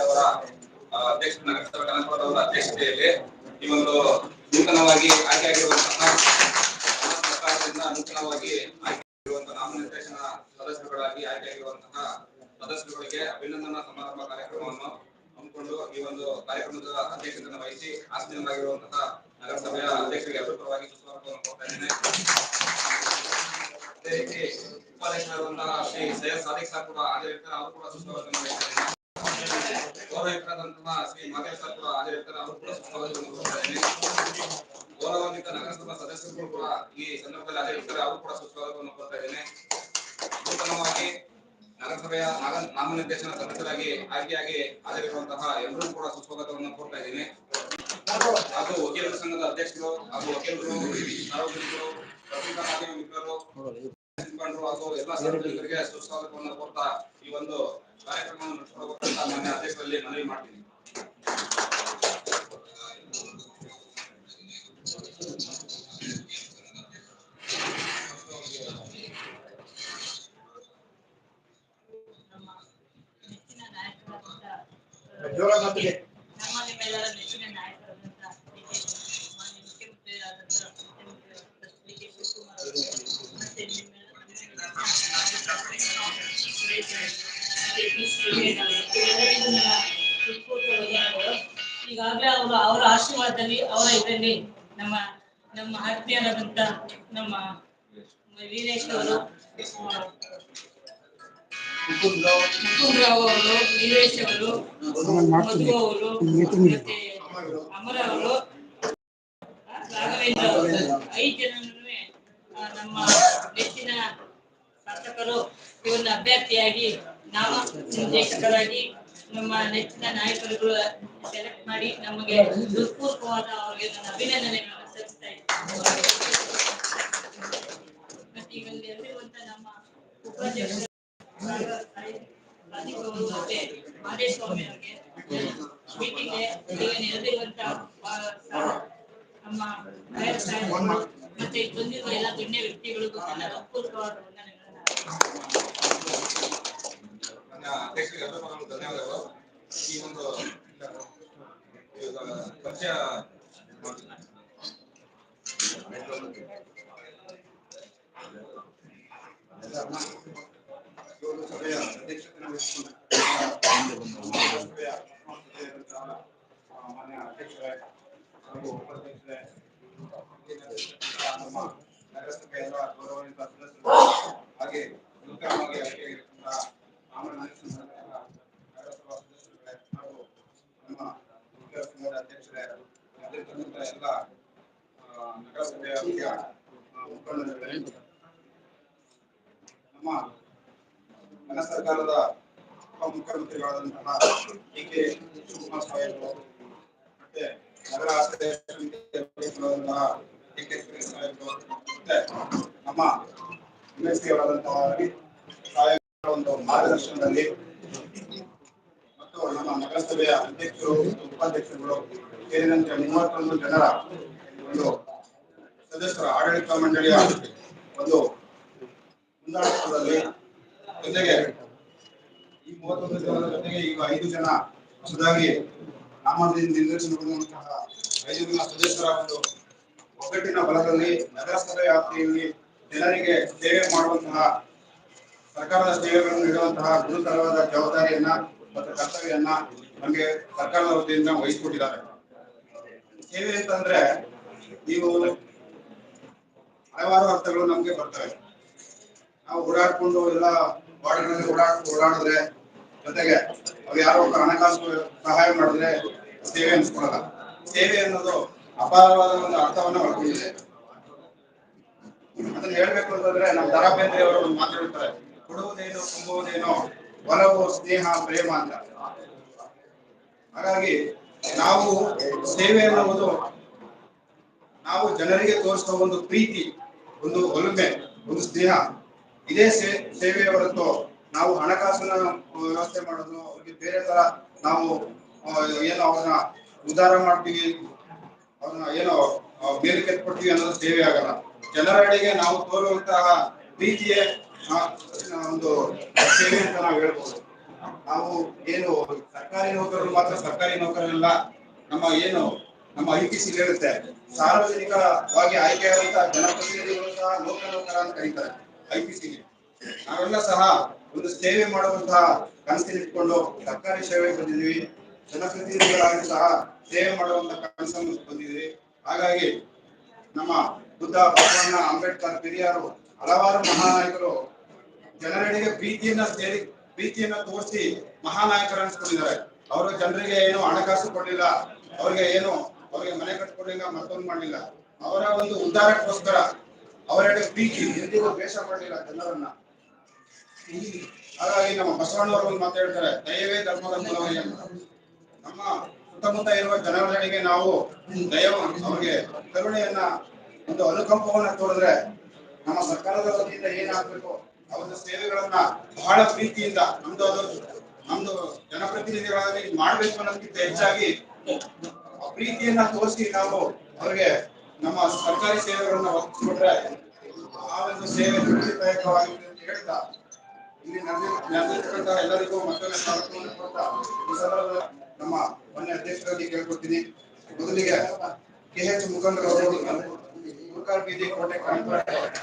ಅವರ ನಗರಸಭೆ ಕನಕಪುರ ಅವರ ಅಧ್ಯಕ್ಷತೆಯಲ್ಲಿ ಈ ಒಂದು ನೂತನವಾಗಿ ಆಯ್ಕೆಯಾಗಿರುವಂತಹ ಸರ್ಕಾರದಿಂದ ನೂತನವಾಗಿ ಆಯ್ಕೆಯಾಗಿರುವಂತಹ ನಾಮನಿರ್ದೇಶನ ಸದಸ್ಯರುಗಳಾಗಿ ಆಯ್ಕೆಯಾಗಿರುವಂತಹ ಸದಸ್ಯರುಗಳಿಗೆ ಅಭಿನಂದನಾ ಸಮಾರಂಭ ಕಾರ್ಯಕ್ರಮವನ್ನು ಹಮ್ಮಿಕೊಂಡು ಈ ಒಂದು ಕಾರ್ಯಕ್ರಮದ ಅಧ್ಯಕ್ಷತೆಯನ್ನು ವಹಿಸಿ ಆಸೀನರಾಗಿರುವಂತಹ ನಗರಸಭೆಯ ಅಧ್ಯಕ್ಷರಿಗೆ ಅಭಿಪ್ರಾಯವಾಗಿ ಸುಸ್ವಾಗತವನ್ನು ಕೊಡ್ತಾ ಇದ್ದೇನೆ. ಅದೇ ರೀತಿ ಉಪಾಧ್ಯಕ್ಷರಾದಂತಹ ಶ್ರೀ ಸೈಯದ್ ಸಾದಿಕ್ ಸರ್ ಕೂಡ ಹಾಜರಿರ್ತಾರೆ ಅವರು ಕೂಡ ಸುಸ್ವಾಗತವನ್ನು ಇದ್ದೇನೆ ಶ್ರೀ ಕೂಡ ಹಾಜರಿರ್ತಾರೆ ಅವರು ಕೂಡ ಸುಸ್ವಾಗತವನ್ನು ಗೌರವಾನ್ವಿತ ನಗರಸಭಾ ಸದಸ್ಯರು ಕೂಡ ಈ ಸಂದರ್ಭದಲ್ಲಿ ಹಾಜರಿರ್ತಾರೆ ಅವರು ಕೂಡ ಸುಸ್ವಾಗತವನ್ನು ಕೊಡ್ತಾ ಇದ್ದೇನೆ. ನೂತನವಾಗಿ ನಗರಸಭೆಯ ನಾಗ- ನಾಮನಿರ್ದೇಶನ ಸದಸ್ಯರಾಗಿ ಆಯ್ಕೆಯಾಗಿ ಹಾಜರಿರುವಂತಹ ಎಲ್ಲರೂ ಕೂಡ ಸುಸ್ವಾಗತವನ್ನು ಕೋರ್ತಾ ಇದ್ದೀನಿ. ಹಾಗೂ ವಕೀಲರ ಸಂಘದ ಅಧ್ಯಕ್ಷರು ಹಾಗೂ ವಕೀಲರು ಸಾರ್ವಜನಿಕರು ಪತ್ರಿಕಾ ಮಾಧ್ಯಮ ಮಿತ್ರರು. ಹಾಗೂ ಎಲ್ಲ ಈ ಒಂದು ಕಾರ್ಯಕ್ರಮವನ್ನು ಅಧ್ಯಕ್ಷರಲ್ಲಿ ಮನವಿ ಮಾಡ್ತೀನಿ ನಮ್ಮ ನಿಮ್ಮೆಲ್ಲರ ನೆಚ್ಚಿನ ನಾಯಕರಾದಂಥ ಈಗಾಗಲೇ ಅವರು ಅವರ ಆಶೀರ್ವಾದದಲ್ಲಿ ಅವರ ಇದರಲ್ಲಿ ನಮ್ಮ ನಮ್ಮ ಆತ್ಮೀಯರಾದಂತ ನಮ್ಮ ವೀರೇಶ್ ಅವರು ಮುಕುಂದ್ರಾವ್ ಅವರು, ವೀರೇಶ್ ಅವರು, ಮಧು ಅವರು, ಮತ್ತೆ ಅಮರ ಅವರು, ರಾಘವೇಂದ್ರ ಅವರು, ಐದು ಜನ ನಮ್ಮ ನೆಚ್ಚಿನ ಶಾಸಕರು ಒಂದು ಅಭ್ಯರ್ಥಿಯಾಗಿ ನಾಮ ನಿರ್ದೇಶಕರಾಗಿ ನಮ್ಮ ನೆಚ್ಚಿನ ನಾಯಕರುಗಳು ಸೆಲೆಕ್ಟ್ ಮಾಡಿ ನಮಗೆ ಹೃತ್ಪೂರ್ವಕವಾದ ಅವರಿಗೆ ನನ್ನ ಅಭಿನಂದನೆಗಳನ್ನು ಸಲ್ಲಿಸ್ತಾ ಮತ್ತೆ ನಮ್ಮ ಉಪಾಧ್ಯಕ್ಷ ರಾಧಿಕವರು ಮತ್ತೆ ಮಾದೇಸ್ವಾಮಿ ಅವರಿಗೆ ಮೀಟಿಂಗ್ ಈಗ ನೆರೆದಿರುವಂತ ಆ, ಸಾ- ನಮ್ಮ ನಾಯಕ ಸಾಹೇಬರು ಮತ್ತೆ ಬಂದಿರುವ ಎಲ್ಲ ಗಣ್ಯ ವ್ಯಕ್ತಿಗಳಿಗೂ ನನ್ನ ಹೃತ್ಪೂರ್ವಕವಾದ ವಂದನೆಗಳನ್ನು ನನ್ನ ಅಧ್ಯಕ್ಷರಿಗೆ ಅಭಿಪ್ರಾಯಗಳು ಧನ್ಯವಾದಗಳು ಈ ಒಂದು ಇವಾಗ ಪರಿಚಯ ಮಾಡ್ತೀನಿ. ಇವರು ಸಭೆಯ ಅಧ್ಯಕ್ಷತೆಯನ್ನು ವಹಿಸಿಕೊಂಡ ಸಭೆಯ ಸದಸ್ಯರಾದಂತಹ, ಆ, ಮಾನ್ಯ ಅಧ್ಯಕ್ಷರೇ ಹಾಗೂ ಉಪಾಧ್ಯಕ್ಷರೇ ನಮ್ಮ ನಗರಸಭೆಯ ಎಲ್ಲ ಗೌರವಾನ್ವಿತ ಸದಸ್ಯರು ಹಾಗೆ ನೂತನವಾಗಿ ಆಯ್ಕೆಯಾಗಿರುವಂತಹ ನಾಮನಿರ್ದೇಶನಗೊಂಡ ನಗರಸಭಾ ಸದಸ್ಯರುಗಳೇ ಹಾಗೂ ನಮ್ಮ ಮುಖ್ಯ ಸಂಘದ ಅಧ್ಯಕ್ಷರೇ ಅಲ್ಲಿರ್ತಕ್ಕಂಥ ಎಲ್ಲ ಆ, ನಗರಸಭೆಯ ಮುಖ್ಯ ಆ, ಮುಖಂಡರುಗಳೇ ನಮ್ಮ ನನ್ನ ಸರ್ಕಾರದ ಉಪಮುಖ್ಯಮಂತ್ರಿಗಳಾದಂತಹ ಡಿ ಕೆ ಶಿವಕುಮಾರ್ ಸಾಹೇಬರು ಮತ್ತೆ ನಗರ ಆಸ್ತಿ ಸಮಿತಿಯ ಅಧ್ಯಕ್ಷರಾದಂತಹ ಡಿ ಕೆ ಸುರೇಶ್ ಸಾಹೇಬರು ಮತ್ತೆ ನಮ್ಮ ಒಂದು ಮಾರ್ಗದರ್ಶನದಲ್ಲಿ ಮತ್ತು ನಮ್ಮ ನಗರಸಭೆಯ ಅಧ್ಯಕ್ಷರು ಉಪಾಧ್ಯಕ್ಷರುಗಳು ಸೇರಿದಂತೆ ಮೂವತ್ತೊಂದು ಜನರ ಒಂದು ಸದಸ್ಯರ ಆಡಳಿತ ಮಂಡಳಿಯ ಒಂದು ಮುಂದಾಳತ್ವದಲ್ಲಿ ಜೊತೆಗೆ ಈ ಮೂವತ್ತೊಂದು ಜನರ ಜೊತೆಗೆ ಈಗ ಐದು ಜನ ಹೊಸದಾಗಿ ನಾಮದಿಂದ ನಿರ್ದೇಶನಗೊಂಡಂತಹ ಐದು ಜನ ಸದಸ್ಯರ ಒಂದು ಒಗ್ಗಟ್ಟಿನ ಬಲದಲ್ಲಿ ನಗರಸಭೆ ವ್ಯಾಪ್ತಿಯಲ್ಲಿ ಜನರಿಗೆ ಸೇವೆ ಮಾಡುವಂತಹ ಸರ್ಕಾರದ ಸೇವೆಗಳನ್ನು ನೀಡುವಂತಹ ಗುರುತರವಾದ ಜವಾಬ್ದಾರಿಯನ್ನ ಮತ್ತು ಕರ್ತವ್ಯವನ್ನ ನಮಗೆ ಸರ್ಕಾರದ ವತಿಯಿಂದ ವಹಿಸಿಕೊಟ್ಟಿದ್ದಾರೆ. ಸೇವೆ ಅಂತಂದ್ರೆ ನೀವು ಹಲವಾರು ಅರ್ಥಗಳು ನಮ್ಗೆ ಬರ್ತವೆ. ನಾವು ಓಡಾಡ್ಕೊಂಡು ಎಲ್ಲ ವಾರ್ಡ್ಗಳಲ್ಲಿ ಓಡಾಡ್, ಓಡಾಡಿದ್ರೆ ಜೊತೆಗೆ ಅವ್ರು ಯಾರೋ ಹಣಕಾಸು ಸಹಾಯ ಮಾಡಿದ್ರೆ ಸೇವೆ ಅನ್ಸ್ಕೊಳಲ್ಲ. ಸೇವೆ ಅನ್ನೋದು ಅಪಾರವಾದ ಒಂದು ಅರ್ಥವನ್ನ ಒಳಗೊಂಡಿದೆ. ಅದನ್ನ ಹೇಳ್ಬೇಕು ಅಂತಂದ್ರೆ ನಮ್ಮ ದರಾ ಬೇಂದ್ರೆ ಅವರು ಒಂದು ಮಾತಾಡ್ತಾರೆ ಕೊಡುವುದೇನೋ, ತುಂಬುವುದೇನೋ, ಒಲವು, ಸ್ನೇಹ, ಪ್ರೇಮ ಅಂತ. ಹಾಗಾಗಿ ನಾವು ಸೇವೆ ಅನ್ನುವುದು ನಾವು ಜನರಿಗೆ ತೋರಿಸುವ ಒಂದು ಪ್ರೀತಿ, ಒಂದು ಒಲುಮೆ, ಒಂದು ಸ್ನೇಹ. ಇದೇ ಸೇ- ಸೇವೆಯ ಹೊರತು ನಾವು ಹಣಕಾಸಿನ ವ್ಯವಸ್ಥೆ ಮಾಡೋದು, ಅವ್ರಿಗೆ ಬೇರೆ ತರ ನಾವು ಏನೋ ಅವ್ರನ್ನ ಉದ್ಧಾರ ಮಾಡ್ತೀವಿ, ಅವ್ರನ್ನ ಏನೋ ಮೇಲಕ್ಕೆ ಎತ್ಕೊಡ್ತೀವಿ ಅನ್ನೋದು ಸೇವೆ ಆಗಲ್ಲ. ಜನರಡೆಗೆ ನಾವು ತೋರುವಂತಹ ಪ್ರೀತಿಯೇ ಒಂದು ಸೇವೆ ಅಂತ ನಾವು ಹೇಳ್ಬೋದು. ನಾವು ಏನು ಸರ್ಕಾರಿ ನೌಕರರು ಮಾತ್ರ ಸರ್ಕಾರಿ ನೌಕರರಲ್ಲ, ನಮ್ಮ ಏನು, ನಮ್ಮ ಐ ಪಿ ಸಿ ಹೇಳುತ್ತೆ, ಸಾರ್ವಜನಿಕವಾಗಿ ಆಯ್ಕೆಯಾದಂತಹ ಜನಪ್ರತಿನಿಧಿಗಳು ಸಹ ಲೋಕ ನೌಕರ ಅಂತ ಕರೀತಾರೆ ಐ ನಾವೆಲ್ಲ ಸಹ ಒಂದು ಸೇವೆ ಮಾಡುವಂತಹ ಕನಸಿನಿಟ್ಕೊಂಡು ಸರ್ಕಾರಿ ಸೇವೆ ಬಂದಿದ್ವಿ ಜನಪ್ರತಿನಿಧಿಗಳಾಗಿ ಸಹ ಸೇವೆ ಮಾಡುವಂತಹ ಕನಸನ್ನು ಬಂದಿದ್ವಿ ಹಾಗಾಗಿ ನಮ್ಮ ಬುದ್ಧ ಅಂಬೇಡ್ಕರ್ ಪೆರಿಯಾರು ಹಲವಾರು ಮಹಾನಾಯಕರು ಜನರಿಗೆ ಪ್ರೀತಿಯನ್ನ ಸೇರಿ, ಪ್ರೀತಿಯನ್ನ ತೋರಿಸಿ ಮಹಾನಾಯಕರು ಅನ್ಸ್ಕೊಂಡಿದ್ದಾರೆ ಅವರು ಜನರಿಗೆ ಏನು ಹಣಕಾಸು ಕೊಡ್ಲಿಲ್ಲ, ಅವ್ರಿಗೆ ಏನು, ಅವ್ರಿಗೆ ಮನೆ ಕಟ್ಕೊಡ್ಲಿಲ್ಲ, ಮತ್ತೊಂದು ಮಾಡಲಿಲ್ಲ. ಅವರ ಒಂದು ಉದ್ಧಾರಕ್ಕೋಸ್ಕರ ಅವರೆಡೆ ಪ್ರೀತಿ, ಎಂದಿಗೂ ದ್ವೇಷ ಮಾಡಲಿಲ್ಲ ಜನರನ್ನ. ಹಾಗಾಗಿ ನಮ್ಮ ಬಸವಣ್ಣವರು ಒಂದು ಮಾತು ಹೇಳ್ತಾರೆ ದಯವೇ ಧರ್ಮದ ಮೂಲವೇ ಅಂತ. ನಮ್ಮ ಸುತ್ತಮುತ್ತ ಇರುವ ಜನರ ನಾವು ದಯವ ಅವರಿಗೆ ಕರುಣೆಯನ್ನ ಒಂದು ಅನುಕಂಪವನ್ನ ತೋರಿದ್ರೆ ನಮ್ಮ ಸರ್ಕಾರದ ವತಿಯಿಂದ ಏನಾಗಬೇಕು? ಅವರ ಸೇವೆಗಳನ್ನ ಬಹಳ ಪ್ರೀತಿಯಿಂದ ನಮ್ದು ಅದು ನಮ್ದು ಜನಪ್ರತಿನಿಧಿಗಳಾಗಿ ಮಾಡ್ಬೇಕು ಅನ್ನೋದಕ್ಕಿಂತ ಹೆಚ್ಚಾಗಿ ಪ್ರೀತಿಯನ್ನ ತೋರಿಸಿ ನಾವು ಅವರಿಗೆ ನಮ್ಮ ಸರ್ಕಾರಿ ಸೇವೆಗಳನ್ನ ಒದಗಿಸಿಕೊಟ್ರೆ ಆ ಒಂದು ಸೇವೆ ತೃಪ್ತಿದಾಯಕವಾಗಿದೆ ಅಂತ ಹೇಳ್ತಾ, ಇಲ್ಲಿ ನಡೆದಿರ್ತಕ್ಕಂತ ಎಲ್ಲರಿಗೂ ಮತ್ತೊಮ್ಮೆ ಸ್ವಾಗತವನ್ನು ಕೊಡ್ತಾ, ಈ ಸಂದರ್ಭದಲ್ಲಿ ನಮ್ಮ ಮೊನ್ನೆ ಅಧ್ಯಕ್ಷರಾಗಿ ಕೇಳ್ಕೊಡ್ತೀನಿ. ಮೊದಲಿಗೆ ಕೆ ಎಚ್ ಮುಖಂಡರು ಅವರು ಮುಖಾರ್ ಬೀದಿ ಕೋಟೆ ಕಾಣ್ತಾರೆ